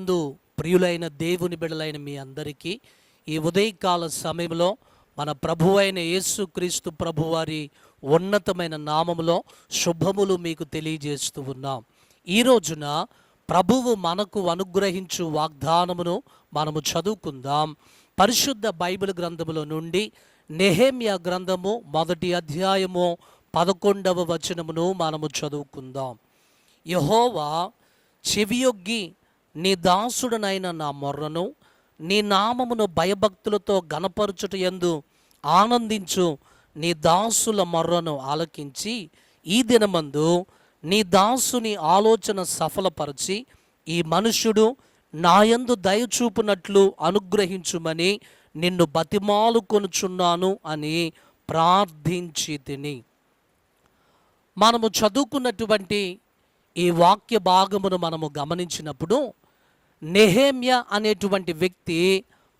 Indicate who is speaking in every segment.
Speaker 1: నందు ప్రియులైన దేవుని బిడలైన మీ అందరికీ ఈ ఉదయకాల సమయంలో మన ప్రభు అయిన యేసుక్రీస్తు ప్రభువారి ఉన్నతమైన నామములో శుభములు మీకు తెలియజేస్తూ ఉన్నాం. ఈ రోజున ప్రభువు మనకు అనుగ్రహించు వాగ్దానమును మనము చదువుకుందాం. పరిశుద్ధ బైబిల్ గ్రంథములో నుండి నెహేమ్య గ్రంథము మొదటి అధ్యాయము పదకొండవ వచనమును మనము చదువుకుందాం. యహోవా చెవియొగ్గి నీ దాసుడనైన నా మొర్రను నీ నామమును భయభక్తులతో గణపరచుట ఎందు ఆనందించు. నీ దాసుల మొర్రను ఆలకించి ఈ దినమందు నీ దాసుని ఆలోచన సఫలపరచి ఈ మనుష్యుడు నాయందు దయచూపునట్లు అనుగ్రహించుమని నిన్ను బతిమాలు కొనుచున్నాను అని ప్రార్థించి తిని. మనము చదువుకున్నటువంటి ఈ వాక్య భాగమును మనము గమనించినప్పుడు నెహేమ్య అనేటువంటి వ్యక్తి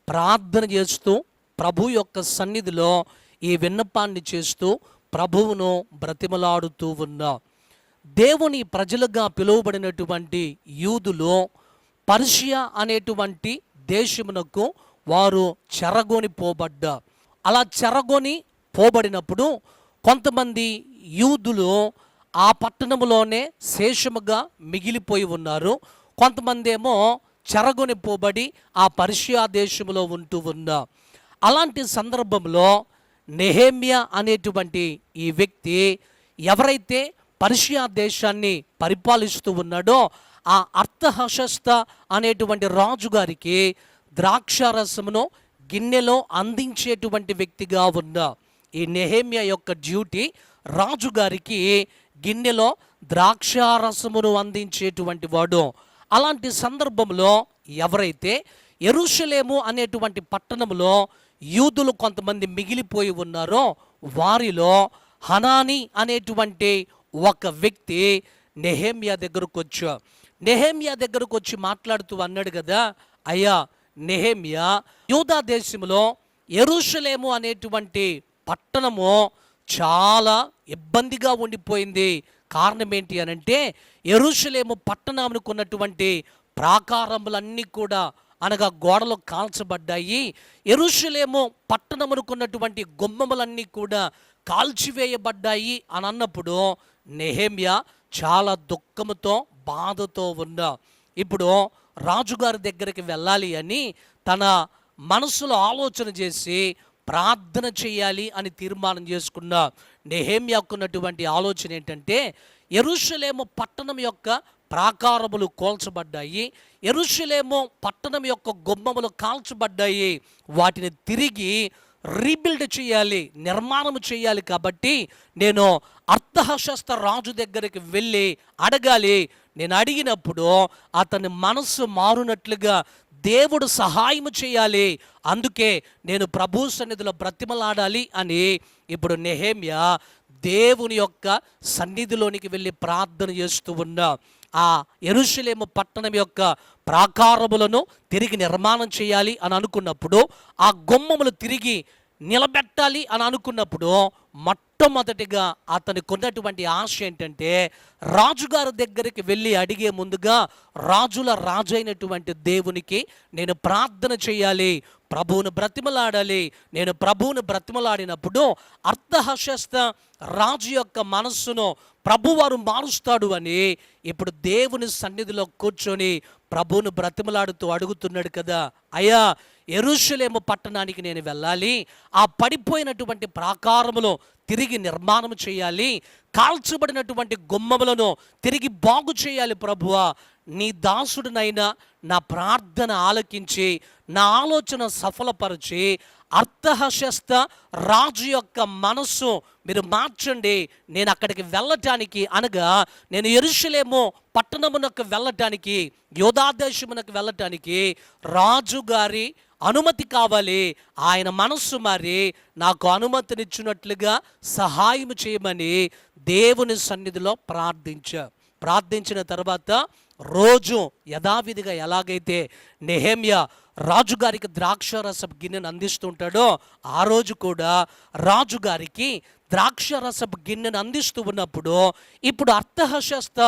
Speaker 1: ప్రార్థన చేస్తూ ప్రభు యొక్క సన్నిధిలో ఈ విన్నపాన్ని చేస్తూ ప్రభువును బ్రతిమలాడుతూ ఉన్నా దేవుని ప్రజలుగా పిలువబడినటువంటి యూదులో పర్షియా అనేటువంటి దేశమునకు వారు చెరగొని పోబడ్డ అలా చెరగొని పోబడినప్పుడు కొంతమంది యూదులు ఆ పట్టణములోనే శేషముగా మిగిలిపోయి ఉన్నారు. కొంతమంది ఏమో చెరగొని పోబడి ఆ పర్షియా దేశములో ఉంటూ ఉన్నా. అలాంటి సందర్భంలో నెహేమియా అనేటువంటి ఈ వ్యక్తి ఎవరైతే పర్షియా దేశాన్ని పరిపాలిస్తూ ఉన్నాడో ఆ అర్థహశస్త అనేటువంటి రాజుగారికి ద్రాక్షారసమును గిన్నెలో అందించేటువంటి వ్యక్తిగా ఉన్న ఈ నెహేమియా యొక్క డ్యూటీ రాజుగారికి గిన్నెలో ద్రాక్షారసమును అందించేటువంటి వాడు. అలాంటి సందర్భంలో ఎవరైతే ఎరుషలేము అనేటువంటి పట్టణంలో యూదులు కొంతమంది మిగిలిపోయి ఉన్నారో వారిలో హనాని అనేటువంటి ఒక వ్యక్తి నెహేమియా దగ్గరకు వచ్చా నెహేమియా దగ్గరకు వచ్చి మాట్లాడుతూ అన్నాడు కదా అయ్యా నెహేమియా యూదా దేశంలో ఎరుషలేము అనేటువంటి పట్టణము చాలా ఇబ్బందిగా ఉండిపోయింది. కారణం ఏంటి అని అంటే ఎరుషులేము పట్టణానికి ఉన్నటువంటి ప్రాకారములన్నీ కూడా అనగా గోడలు కాల్చబడ్డాయి. ఎరుషలేము పట్టణమునుకున్నటువంటి గుమ్మములన్నీ కూడా కాల్చివేయబడ్డాయి అని అన్నప్పుడు నెహేమ్య చాలా దుఃఖముతో బాధతో ఉన్న ఇప్పుడు రాజుగారి దగ్గరికి వెళ్ళాలి అని తన మనసులో ఆలోచన చేసి ప్రార్థన చేయాలి అని తీర్మానం చేసుకున్న నెహేమ్యాకున్నటువంటి ఆలోచన ఏంటంటే ఎరుషలేము పట్టణం యొక్క ప్రాకారములు కోల్చబడ్డాయి ఎరుషలేము పట్టణం యొక్క గుమ్మములు కాల్చబడ్డాయి. వాటిని తిరిగి రీబిల్డ్ చేయాలి నిర్మాణం చేయాలి కాబట్టి నేను అర్థహశస్త రాజు దగ్గరికి వెళ్ళి అడగాలి. నేను అడిగినప్పుడు అతని మనస్సు మారునట్లుగా దేవుడు సహాయం చేయాలి. అందుకే నేను ప్రభు సన్నిధిలో బ్రతిమలాడాలి అని ఇప్పుడు నెహేమ్య దేవుని యొక్క సన్నిధిలోనికి వెళ్ళి ప్రార్థన చేస్తూ ఉన్నా. ఆ ఎరుషులేము పట్టణం యొక్క ప్రాకారములను తిరిగి నిర్మాణం చేయాలి అని అనుకున్నప్పుడు ఆ గుమ్మములు తిరిగి నిలబెట్టాలి అని అనుకున్నప్పుడు మొట్టమొదటిగా అతనికి ఉన్నటువంటి ఆశ ఏంటంటే రాజుగారి దగ్గరికి వెళ్ళి అడిగే ముందుగా రాజుల రాజు అయినటువంటి దేవునికి నేను ప్రార్థన చేయాలి ప్రభువును బ్రతిమలాడాలి. నేను ప్రభువును బ్రతిమలాడినప్పుడు అర్థహశస్త రాజు యొక్క మనస్సును ప్రభువారు మారుస్తాడు అని ఇప్పుడు దేవుని సన్నిధిలో కూర్చొని ప్రభువును బ్రతిమలాడుతూ అడుగుతున్నాడు కదా అయ్యా ఎరుషలేము పట్టణానికి నేను వెళ్ళాలి ఆ పడిపోయినటువంటి ప్రాకారములో తిరిగి నిర్మాణం చేయాలి కాల్చబడినటువంటి గుమ్మములను తిరిగి బాగు చేయాలి ప్రభువా నీ దాసుడినైనా నా ప్రార్థన ఆలకించి నా ఆలోచన సఫలపరిచి అర్థహశస్త రాజు యొక్క మనస్సు మీరు మార్చండి. నేను అక్కడికి వెళ్ళటానికి అనగా నేను ఎరుషులేమో పట్టణమునకు వెళ్ళటానికి యోధాదేశమునకు వెళ్ళటానికి రాజుగారి అనుమతి కావాలి. ఆయన మనస్సు మరి నాకు అనుమతినిచ్చినట్లుగా సహాయం చేయమని దేవుని సన్నిధిలో ప్రార్థించా. ప్రార్థించిన తర్వాత రోజు యథావిధిగా ఎలాగైతే నెహేమ్య రాజుగారికి ద్రాక్షరస గిన్నెను అందిస్తుంటాడో ఆ రోజు కూడా రాజుగారికి ద్రాక్ష రసపు గిన్నెను అందిస్తూ ఉన్నప్పుడు ఇప్పుడు అర్థహశస్త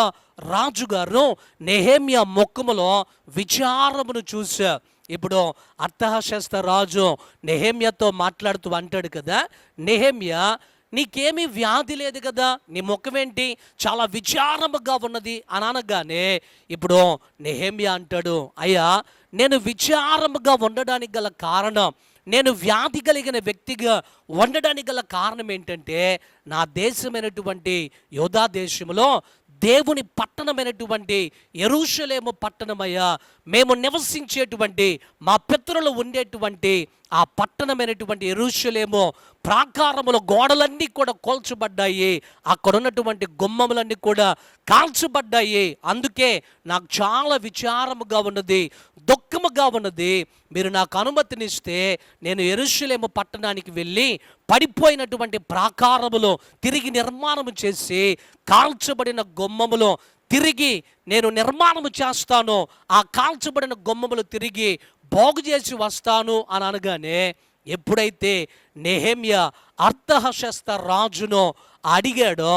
Speaker 1: రాజుగారు నెహేమియా ముఖములో విచారమును చూశా ఇప్పుడు అర్థహశస్త రాజు నెహేమియాతో మాట్లాడుతూ అంటాడు కదా నెహేమియా నీకేమీ వ్యాధి లేదు కదా? నీ ముఖం ఏంటి చాలా విచారముగా ఉన్నది. అని అనగానే ఇప్పుడు నెహేమియా అంటాడు అయ్యా నేను విచారముగా ఉండడానికి గల కారణం నేను వ్యాధి కలిగిన వ్యక్తిగా ఉండడానికి గల కారణం ఏంటంటే నా దేశమైనటువంటి యోధా దేశంలో దేవుని పట్టణమైనటువంటి ఎరుషలేము పట్టణమయ్యా మేము నివసించేటువంటి మా పితరులు ఉండేటువంటి ఆ పట్టణమైనటువంటి ఎరుషలేము ప్రాకారముల గోడలన్నీ కూడా కోల్చబడ్డాయి. అక్కడ ఉన్నటువంటి గుమ్మములన్నీ కూడా కాల్చబడ్డాయి. అందుకే నాకు చాలా విచారముగా ఉన్నది దుఃఖముగా ఉన్నది. మీరు నాకు అనుమతినిస్తే నేను ఎరుషలేము పట్టణానికి వెళ్ళి పడిపోయినటువంటి ప్రాకారములో తిరిగి నిర్మాణం చేసి కాల్చబడిన గుమ్మములో తిరిగి నేను నిర్మాణము చేస్తాను ఆ కాల్చబడిన గుమ్మములు తిరిగి బాగు చేసి వస్తాను అని అనగానే ఎప్పుడైతే నెహెమ్య అర్థహశస్త రాజును అడిగాడో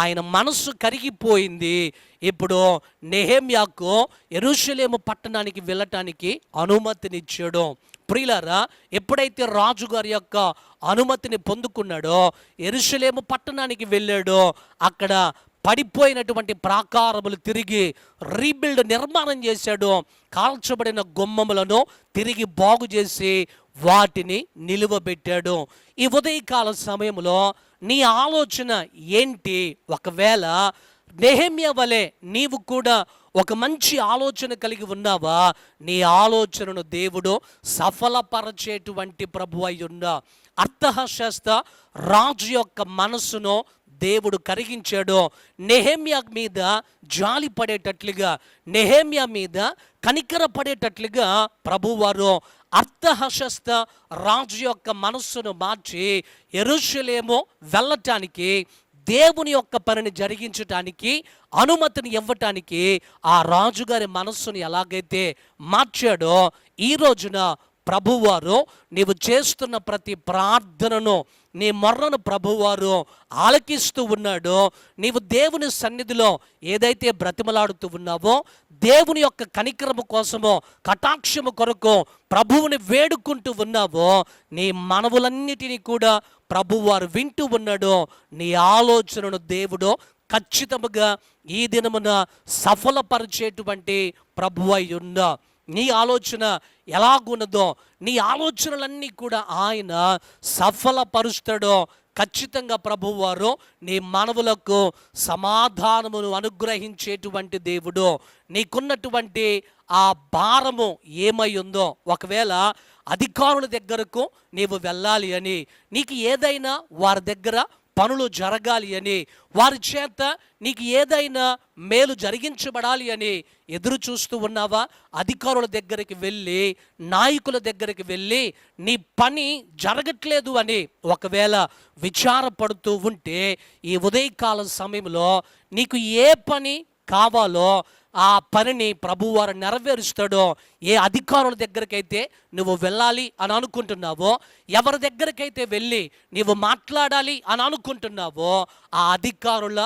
Speaker 1: ఆయన మనస్సు కరిగిపోయింది. ఇప్పుడు నెహేమ్యాకు ఎరుషలేము పట్టణానికి వెళ్ళటానికి అనుమతినిచ్చాడు. ప్రియులరా ఎప్పుడైతే రాజుగారి యొక్క అనుమతిని పొందుకున్నాడో ఎరుషలేము పట్టణానికి వెళ్ళాడో అక్కడ పడిపోయినటువంటి ప్రాకారములు తిరిగి రీబిల్డ్ నిర్మాణం చేశాడు. కాల్చబడిన గుమ్మములను తిరిగి బాగు చేసి వాటిని నిలువబెట్టాడు. ఈ ఉదయకాల సమయంలో నీ ఆలోచన ఏంటి? ఒకవేళ నెహమ్య వలె నీవు కూడా ఒక మంచి ఆలోచన కలిగి ఉన్నావా? నీ ఆలోచనను దేవుడు సఫలపరచేటువంటి ప్రభు అయి అర్థశాస్త్ర రాజు యొక్క మనస్సును దేవుడు కరిగించాడో నెహేమ్యా మీద జాలి పడేటట్లుగా నెహేమ్యా మీద కనికర పడేటట్లుగా ప్రభువారు అర్థహశస్త రాజు యొక్క మనస్సును మార్చి ఎరుషులేమో వెళ్ళటానికి దేవుని యొక్క పనిని జరిగించటానికి అనుమతిని ఇవ్వటానికి ఆ రాజుగారి మనస్సును ఎలాగైతే మార్చాడో ఈ రోజున ప్రభువారు నీవు చేస్తున్న ప్రతి ప్రార్థనను నీ మొర్రను ప్రభువారు ఆలకిస్తూ ఉన్నాడో. నీవు దేవుని సన్నిధిలో ఏదైతే బ్రతిమలాడుతూ ఉన్నావో దేవుని యొక్క కనికరము కోసమో కటాక్షము కొరకు ప్రభువుని వేడుకుంటూ ఉన్నావో నీ మనవులన్నిటినీ కూడా ప్రభువారు వింటూ ఉన్నాడో. నీ ఆలోచనను దేవుడు ఖచ్చితముగా ఈ దినమున సఫలపరిచేటువంటి ప్రభు అయి ఉన్నా నీ ఆలోచన ఎలాగున్నదో నీ ఆలోచనలన్నీ కూడా ఆయన సఫలపరుస్తాడో ఖచ్చితంగా ప్రభువారు నీ మనవులకు సమాధానమును అనుగ్రహించేటువంటి దేవుడు. నీకున్నటువంటి ఆ భారము ఏమై ఉందో ఒకవేళ అధికారుల దగ్గరకు నీవు వెళ్ళాలి అని నీకు ఏదైనా వారి దగ్గర పనులు జరగాలి అని వారి చేత నీకు ఏదైనా మేలు జరిగించబడాలి అని ఎదురు చూస్తూ ఉన్నావా? అధికారుల దగ్గరికి వెళ్ళి నాయకుల దగ్గరికి వెళ్ళి నీ పని జరగట్లేదు అని ఒకవేళ విచారపడుతూ ఉంటే ఈ ఉదయకాల సమయంలో నీకు ఏ పని కావాలో ఆ పనిని ప్రభువారు నెరవేరుస్తాడో ఏ అధికారుల దగ్గరకైతే నువ్వు వెళ్ళాలి అని అనుకుంటున్నావో ఎవరి దగ్గరకైతే వెళ్ళి నీవు మాట్లాడాలి అని అనుకుంటున్నావో ఆ అధికారుల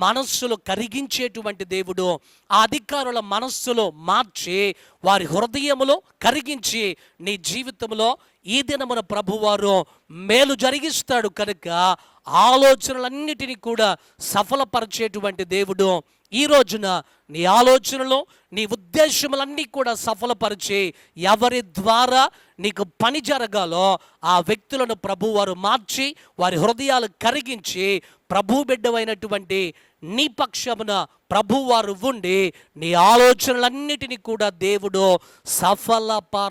Speaker 1: మనస్సులు కరిగించేటువంటి దేవుడు ఆ అధికారుల మనస్సులు మార్చి వారి హృదయములో కరిగించి నీ జీవితంలో ఈ దినమున ప్రభువారు మేలు జరిగిస్తాడు కనుక ఆలోచనలన్నిటినీ కూడా సఫలపరిచేటువంటి దేవుడు. ఈ రోజున నీ ఆలోచనలు నీ ఉద్దేశములన్నీ కూడా సఫలపరిచి ఎవరి ద్వారా నీకు పని జరగాలో ఆ వ్యక్తులను ప్రభువారు మార్చి వారి హృదయాలు కరిగించి ప్రభు బిడ్డమైనటువంటి నీ పక్షమున ప్రభువారు ఉండి నీ ఆలోచనలన్నిటినీ కూడా దేవుడు సఫలపరచునుగాక.